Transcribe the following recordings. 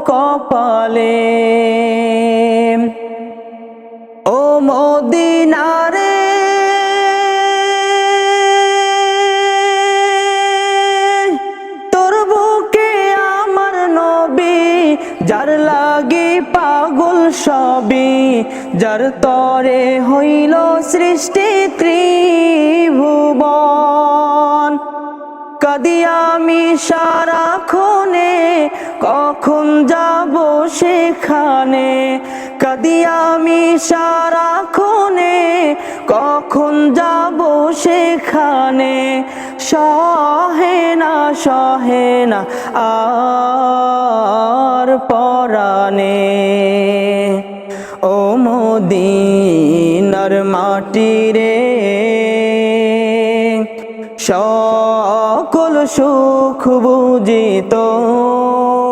কপালে। ও মদিনারে। তোর বুকে আমার নবী, যার লাগি পাগল সবই, যার তরে হইল সৃষ্টি ত্রিভুবন। কদি আমি সারাক্ষণে কখন যাব সেখানে? কদি আমি সারাক্ষণে। কখন যাব সেখানে? সহে না সহে না, আর পরানে ও মদিনার মাটি রে। সকল সুখ বুঝি তোর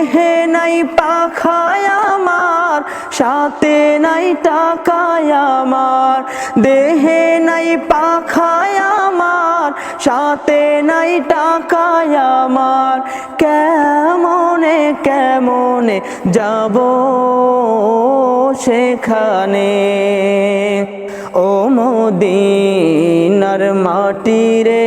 দেহে নাই পাখায় আমার, সাথে নাই টাকায় আমার। দেহে নাই পাখায় আমার, সাথে নাই টাকায় আমার। কেমনে কেমনে যাব সেখানে? ও মদিনার মাটি রে